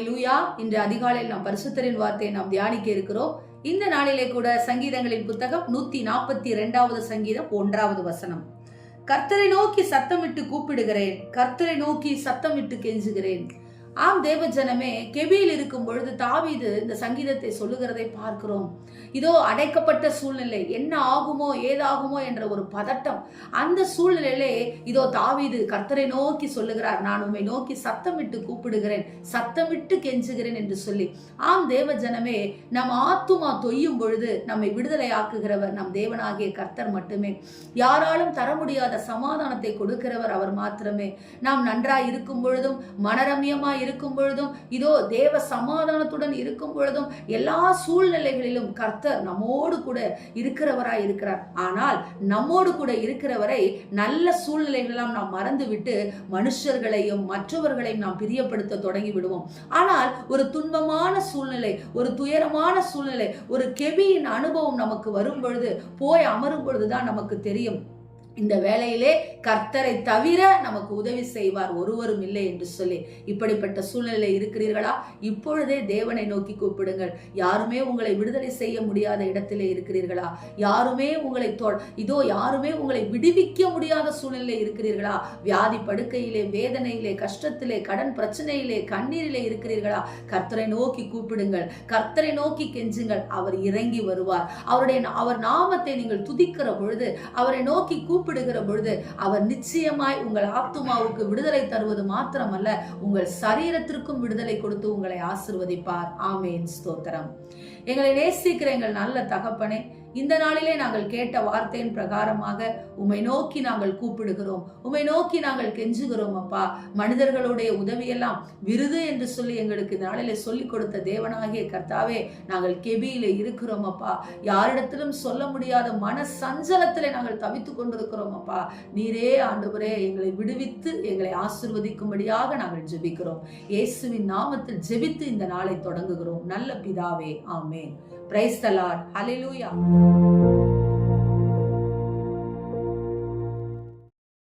லூயா இன்று அதிகாலையில் நாம் பரிசுத்தரின் வார்த்தையை நாம் தியானிக்க இருக்கிறோம். இந்த நாளிலே கூட சங்கீதங்களின் புத்தகம் நூத்தி நாற்பத்தி இரண்டாவது சங்கீதம் ஒன்றாவது வசனம். கர்த்தரை நோக்கி சத்தமிட்டு கூப்பிடுகிறேன். கர்த்தரை நோக்கி சத்தமிட்டு கெஞ்சுகிறேன். ஆம் தேவ ஜனமே கெபியில் இருக்கும் பொழுது தாவீது இந்த சங்கீதத்தை சொல்லுகிறதை பார்க்கிறோம். இதோ அடைக்கப்பட்ட சூழ்நிலை என்ன ஆகுமோ ஏதாகுமோ என்ற ஒரு பதட்டம். அந்த சூழ்நிலையிலே இதோ தாவீது கர்த்தரை நோக்கி சொல்லுகிறார் நான் உண்மை நோக்கி சத்தமிட்டு கூப்பிடுகிறேன் சத்தமிட்டு கெஞ்சுகிறேன் என்று சொல்லி. ஆம் தேவ ஜனமே நம் ஆத்துமா தொய்யும் பொழுது நம்மை விடுதலை ஆக்குகிறவர் நம் தேவனாகிய கர்த்தர் மட்டுமே. யாராலும் தர முடியாத சமாதானத்தை கொடுக்கிறவர் அவர் மாத்திரமே. நாம் நன்றாய் இருக்கும் பொழுதும் மனரம்யமாய் இருக்கும் பொழுதும் இதோ தேவ சமாதானத்துடன் இருக்கும் பொழுதும் எல்லா சூழ்நிலைகளிலும் கர்த்தர் நம்மோடு கூட இருக்கிறவராய் இருக்கிறார். ஆனால் நம்மோடு கூட இருக்கிறவரை நல்ல சூழ்நிலைகளெல்லாம் நாம் மறந்துவிட்டு மனுஷர்களையும் மற்றவர்களையும் நாம் பிரியப்படுத்த தொடங்கி விடுவோம் ஆனால் ஒரு துன்பமான சூழ்நிலை ஒரு துயரமான சூழ்நிலை ஒரு கெவியின் அனுபவம் நமக்கு வரும் பொழுது போய் அமரும் பொழுதுதான் நமக்கு தெரியும். இந்த வேலையிலே கர்த்தரை தவிர நமக்கு உதவி செய்வார் ஒருவரும் இல்லை என்று சொல்லி. இப்படிப்பட்ட சூழ்நிலை இருக்கிறீர்களா? இப்பொழுதே தேவனை நோக்கி கூப்பிடுங்கள். யாருமே உங்களை விடுதலை செய்ய முடியாத இடத்திலே இருக்கிறீர்களா? யாருமே உங்களை இதோ யாருமே உங்களை விடுவிக்க முடியாத சூழ்நிலை இருக்கிறீர்களா? வியாதி படுக்கையிலே வேதனையிலே கஷ்டத்திலே கடன் பிரச்சனையிலே கண்ணீரிலே இருக்கிறீர்களா? கர்த்தரை நோக்கி கூப்பிடுங்கள். கர்த்தரை நோக்கி கெஞ்சுங்கள். அவர் இறங்கி வருவார். அவருடைய அவர் நாமத்தை நீங்கள் துதிக்கிற பொழுது அவரை நோக்கி கூப்பிடுகிற பொழுது அவர் நிச்சயமாய் உங்கள் ஆத்துமாவுக்கு விடுதலை தருவது மாத்திரமல்ல உங்கள் சரீரத்திற்கும் விடுதலை கொடுத்து உங்களை ஆசிர்வதிப்பார். ஆமேன். ஸ்தோத்திரம். எங்களை நேசிக்கிற எங்கள் நல்ல தகப்பனே இந்த நாளிலே நாங்கள் கேட்ட வார்த்தையின் பிரகாரமாக உம்மை நோக்கி நாங்கள் கூப்பிடுகிறோம். உம்மை நோக்கி நாங்கள் கெஞ்சுகிறோம் அப்பா. மனிதர்களுடைய உதவியெல்லாம் விருது என்று சொல்லி எங்களுக்கு இந்த நாளிலே சொல்லிக் கொடுத்த தேவனாகிய கர்த்தாவே நாங்கள் கெபியிலே இருக்கிறோம் அப்பா. யாரிடத்திலும் சொல்ல முடியாத மன சஞ்சலத்திலே நாங்கள் தவித்துக் கொண்டிருக்கிறோம் அப்பா. நீரே ஆண்டவரே எங்களை விடுவித்து எங்களை ஆசிர்வதிக்கும்படியாக நாங்கள் ஜெபிக்கிறோம். இயேசுவின் நாமத்தில் ஜெபித்து இந்த நாளை தொடங்குகிறோம். நல்ல பிதாவே ஆமேன். Price తలాడ్ hallelujah